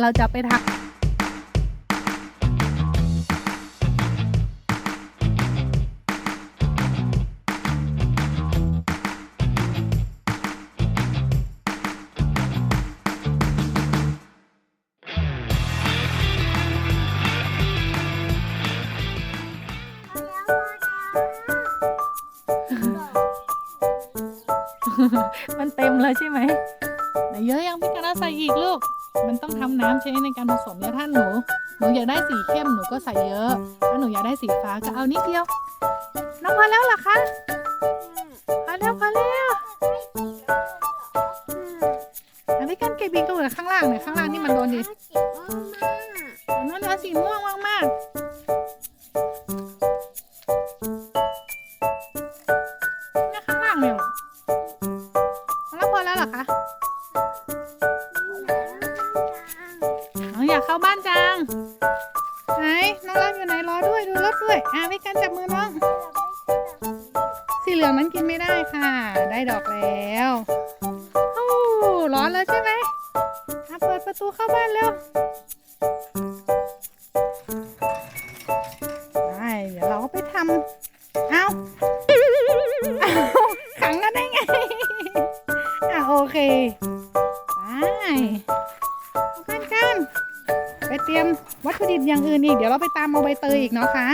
เลยค่ะเราจะไปทำมันเต็มเลยใช่ไหมไหนเยอะยังพี่กันเอาใส่อีกลูก มันต้องทำน้ำใช้ในการผสมเนี่ยถ้าหนูหนูอยากได้สีเข้มหนูก็ใส่เยอะ ถ้าหนูอยากได้สีฟ้าก็เอานิดเดียว น้องพอแล้วเหรอคะพอแล้วพอแล้วอันนี้กันเก็บอีกดูเหรอข้างล่างเนี่ยข้างล่างนี่มันโดนดิอันนั่นเอาสีม่วงมากๆ กินไม่ได้ค่ะ ได้ดอกแล้วโอ้ร้อนแล้วใช่ไหมอะเปิดประตูเข้าบ้านเร็วได้เดี๋ยวเราก็ไปทำเอาเอาขังกันได้ไงอะโอเคไปกันกันไปเตรียมวัตถุดิบอย่างอื่นอีก เดี๋ยวเราไปตามเอาใบเตยอีกเนาะคะ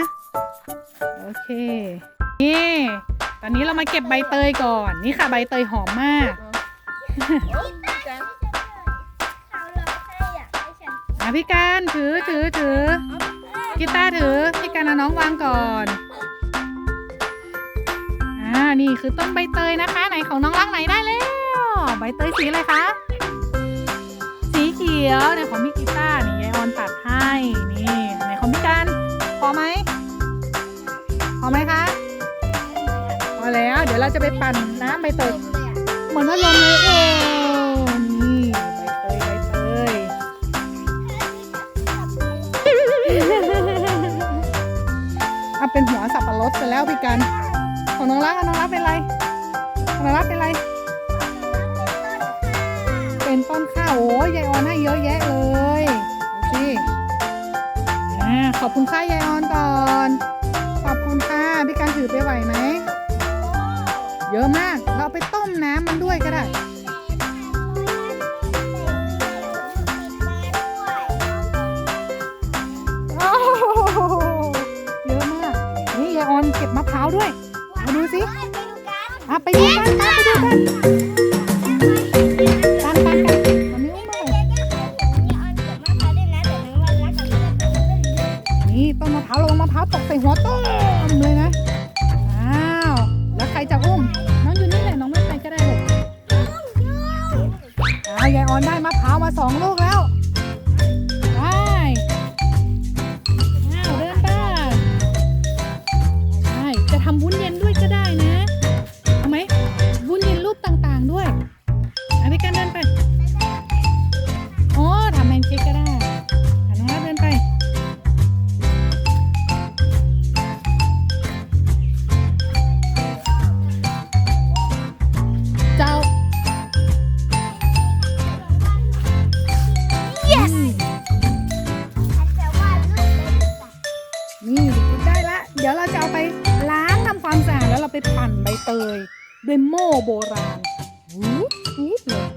โอเค นี่ ตอนนี้เรามาเก็บใบเตยก่อน นี่ค่ะใบเตยหอมมาก อะพี่การถือถือถือกีตาร์ถือพี่การเอาน้องวางก่อนอ่านี่คือต้นใบเตยนะคะ ไหนของน้องรักไหนได้แล้วใบเตยสีอะไรคะสีเขียวในของพี่กีตาร์นี่ยายออนตัดให้นี่ไหนของพี่การพอไหมพอไหมคะ แล้ว เดี๋ยวเราจะไปปั่นน้ำใบเตยเหมือนว่าลมเลยโอ้นี่ใบเตยใบเตยเอาเป็นหัวสับปะรดไปแล้วพี่กันของน้องรักอะน้องรักเป็นไรของน้องรักเป็นไร เป็นต้นข้าวโอ้ยยายออนให้เยอะแยะเลยดูสิขอบคุณค่ายายออนก่อน ด้วยโม่โบราณวูบวูบเลย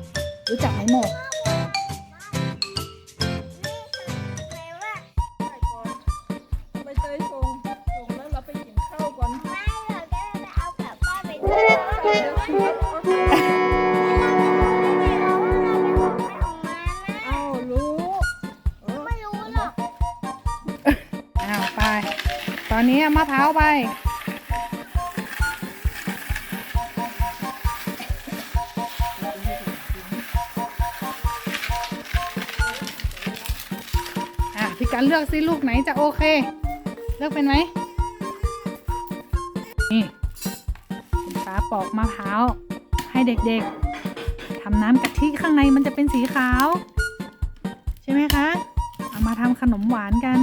รู้จักไหมโม่ กันเลือกซิลูกไหนจะโอเค เลือกเป็นไหมนี่คุณป้าปอกมะพร้าวให้เด็กๆทำน้ำกะทิข้างในมันจะเป็นสีขาว ใช่ไหมคะ เอามาทำขนมหวานกัน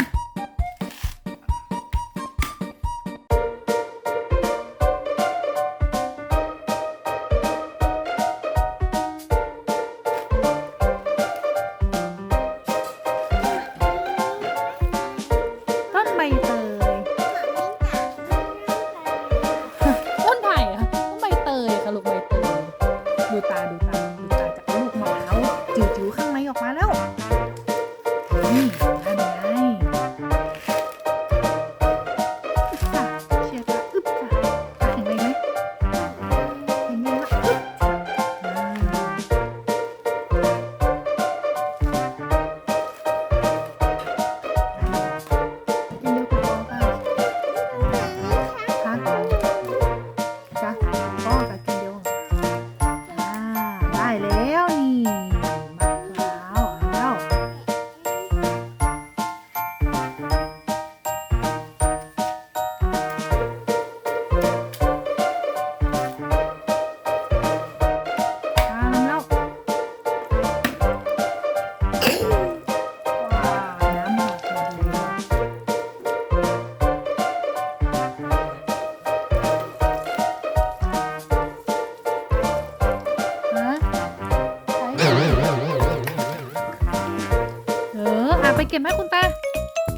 เก็บให้คุณตา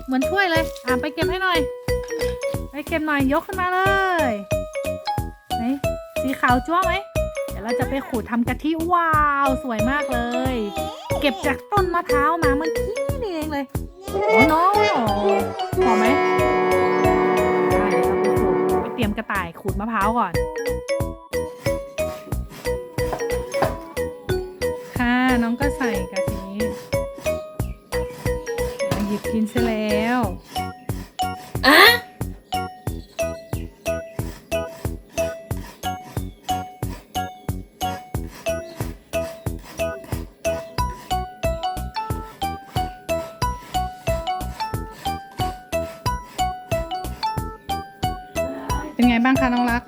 เหมือนถ้วยเลย อะไปเก็บให้หน่อย ไปเก็บหน่อยยกขึ้นมาเลยไหนสีขาวจั่วไหม เดี๋ยวเราจะไปขูดทำกะทิว้าวสวยมากเลย เก็บจากต้นมะพร้าวมาเมื่อกี้นี่เองเลยโอ้น้องพอไหมได้เดี๋ยวเราไปขูดไปเตรียมกระต่ายขูดมะพร้าวก่อน บ้างคะน้องรัก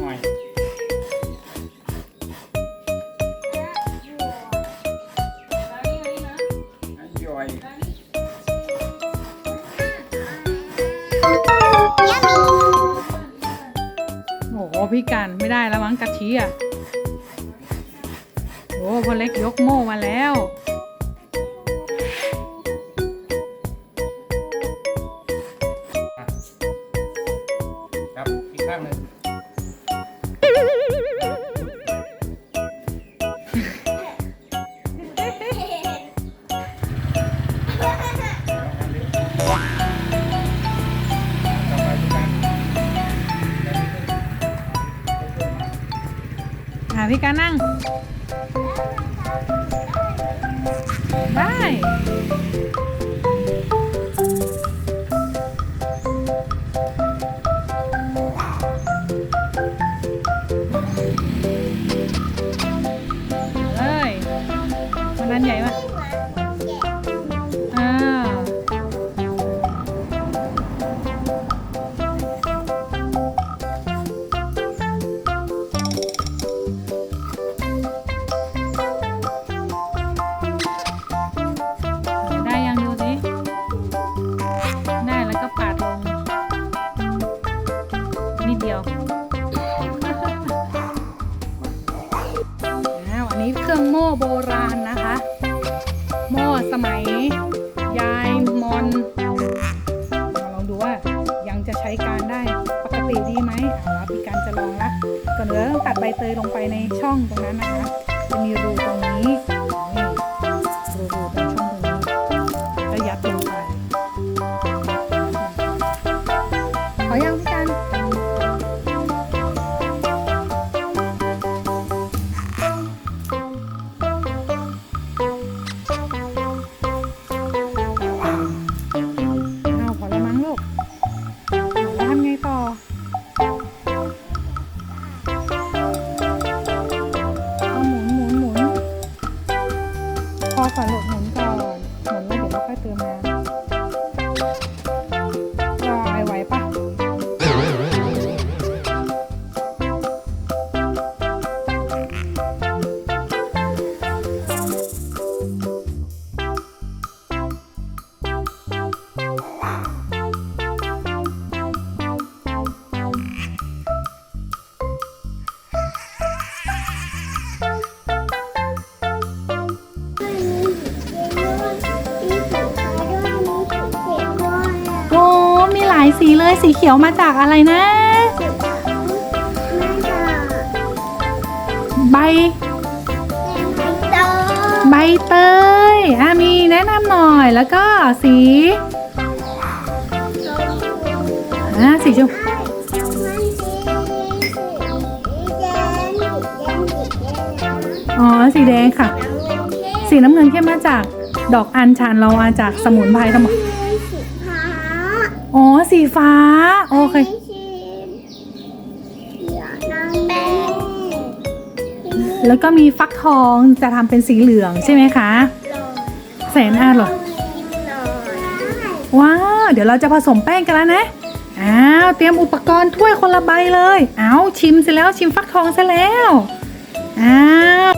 หน่อยย่อยโอ้โหพี่กันไม่ได้แล้วมั้งกะทิอะโอ้คนเล็กยกโม่มาแล้ว ข้างหนึ่งพี่กันอะพี่กันนั่ง ได้ มัย ยายมอนมาลองดูว่ายังจะใช้การได้ปกติดีไหมเอาละพี่การจะลองละก่อนเราต้องตัดใบเตยลงไปในช่องตรงนั้นนะคะ จะมีรูตรงนี้ มีหลายสีเลยสีเขียวมาจากอะไรนะ ใบ ใบเตยอะมีแนะนำหน่อยแล้วก็สีอะสีชมอ๋อสีแดงค่ะ สีน้ำเงินเข้มมาจากดอกอัญชันเรามาจากสมุนไพรทั้งหมด อ๋อสีฟ้า โอเคเดี๋ยวนางแดงแล้วก็มีฟักทองจะทำเป็นสีเหลืองใช่ไหมคะ แสนอาหรอ ว้าว เดี๋ยวเราจะผสมแป้งกันแล้วนะ อ้าว เตรียมอุปกรณ์ถ้วยคนละใบเลย เอาชิมเสร็จแล้วชิมฟักทองซะแล้ว อ้าว